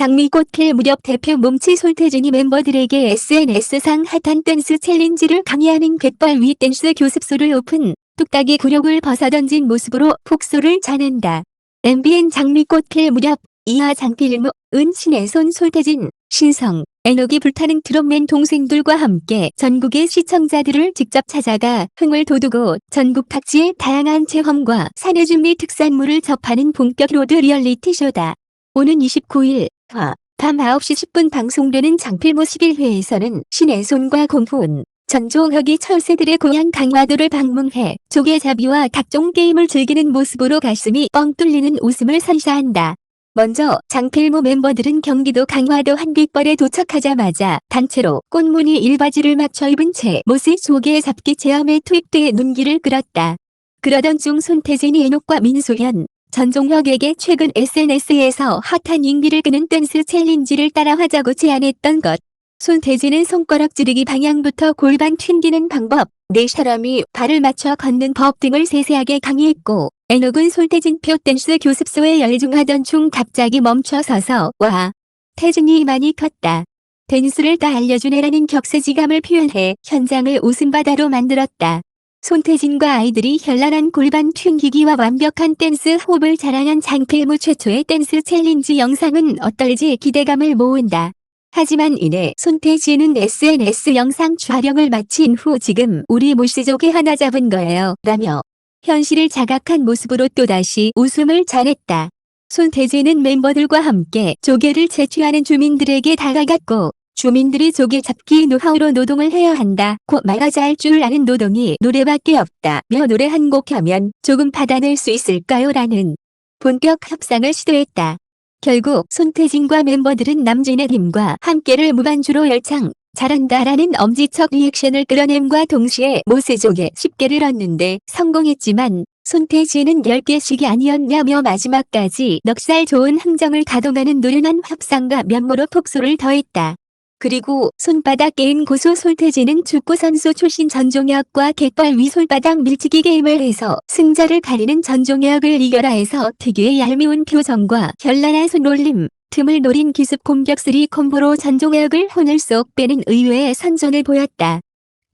장미꽃 필 무렵 대표 몸치 솔태준이 멤버들에게 SNS상 핫한 댄스 챌린지를 강의하는 갯벌 위 댄스 교습소를 오픈, 뚝딱이 굴욕을 벗어던진 모습으로 폭소를 자낸다. MBN 장미꽃 필 무렵, 이하 장필무, 은 신혜손 솔태진, 신성, 에녹이 불타는 트롯맨 동생들과 함께 전국의 시청자들을 직접 찾아가 흥을 돋우고 전국 각지의 다양한 체험과 사내 준비 특산물을 접하는 본격 로드 리얼리티 쇼다. 오는 29일 화, 밤 9시 10분 방송되는 장필모 11회에서는 신혜손과 공훈, 전종혁이 철새들의 고향 강화도를 방문해 조개잡이와 각종 게임을 즐기는 모습으로 가슴이 뻥 뚫리는 웃음을 선사한다. 먼저 장필모 멤버들은 경기도 강화도 한빛벌에 도착하자마자 단체로 꽃무늬 일바지를 맞춰 입은 채 모세 조개 잡기 체험에 투입돼 눈길을 끌었다. 그러던 중 손태진이 에녹과 민소현, 전종혁에게 최근 SNS에서 핫한 인기를 끄는 댄스 챌린지를 따라하자고 제안했던 것. 손태진은 손가락 지르기 방향부터 골반 튕기는 방법, 네 사람이 발을 맞춰 걷는 법 등을 세세하게 강의했고 에녹은 솔태진표 댄스 교습소에 열중하던 중 갑자기 멈춰서서 와 태진이 많이 컸다. 댄스를 다 알려준 애라는 격세지감을 표현해 현장을 웃음바다로 만들었다. 손태진과 아이들이 현란한 골반 튕기기와 완벽한 댄스 호흡을 자랑한 장필무 최초의 댄스 챌린지 영상은 어떨지 기대감을 모은다. 하지만 이내 손태진은 SNS 영상 촬영을 마친 후 지금 우리 모시조개 하나 잡은 거예요. 라며 현실을 자각한 모습으로 또다시 웃음을 전했다. 손태진은 멤버들과 함께 조개를 채취하는 주민들에게 다가갔고 주민들이 조개 잡기 노하우로 노동을 해야 한다. 고 말하자 할 줄 아는 노동이 노래밖에 없다. 며 노래 한 곡 하면 조금 받아낼 수 있을까요? 라는 본격 협상을 시도했다. 결국 손태진과 멤버들은 남진의 팀과 함께를 무반주로 열창. 잘한다라는 엄지척 리액션을 끌어냄과 동시에 모세조개 10개를 얻는데 성공했지만 손태진은 10개씩이 아니었냐며 마지막까지 넉살 좋은 흥정을 가동하는 노련한 협상과 면모로 폭소를 더했다. 그리고 손바닥 게임 고수 솔태진은 축구 선수 출신 전종혁과 갯벌 위 손바닥 밀치기 게임을 해서 승자를 가리는 전종혁을 이겨라 해서 특유의 얄미운 표정과 현란한 손놀림, 틈을 노린 기습 공격 3 콤보로 전종혁을 혼을 쏙 빼는 의외의 선전을 보였다.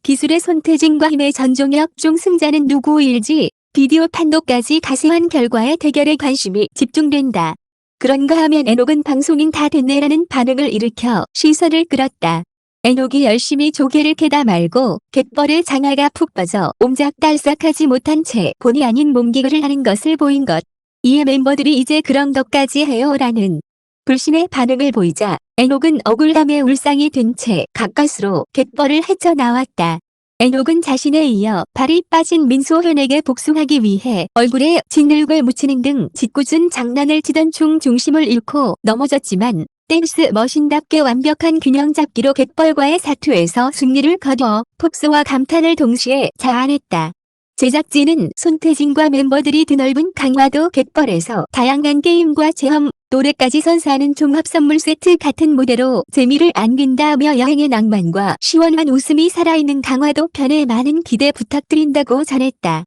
기술의 손태진과 힘의 전종혁 중 승자는 누구일지 비디오 판도까지 가세한 결과에 대결에 관심이 집중된다. 그런가 하면 에녹은 방송인 다 됐네라는 반응을 일으켜 시선을 끌었다. 에녹이 열심히 조개를 캐다 말고 갯벌에 장화가 푹 빠져 옴작달싹하지 못한 채 본의 아닌 몸기구를 하는 것을 보인 것. 이에 멤버들이 이제 그런 것까지 해요라는 불신의 반응을 보이자 에녹은 억울함에 울상이 된 채 가까스로 갯벌을 헤쳐나왔다. 에녹은 자신에 이어 발이 빠진 민소현에게 복수하기 위해 얼굴에 진흙을 묻히는 등 짓궂은 장난을 치던 중 중심을 잃고 넘어졌지만 댄스 머신답게 완벽한 균형 잡기로 갯벌과의 사투에서 승리를 거둬 폭소와 감탄을 동시에 자아냈다. 제작진은 손태진과 멤버들이 드넓은 강화도 갯벌에서 다양한 게임과 체험, 노래까지 선사하는 종합 선물 세트 같은 무대로 재미를 안긴다며 여행의 낭만과 시원한 웃음이 살아있는 강화도 편에 많은 기대 부탁드린다고 전했다.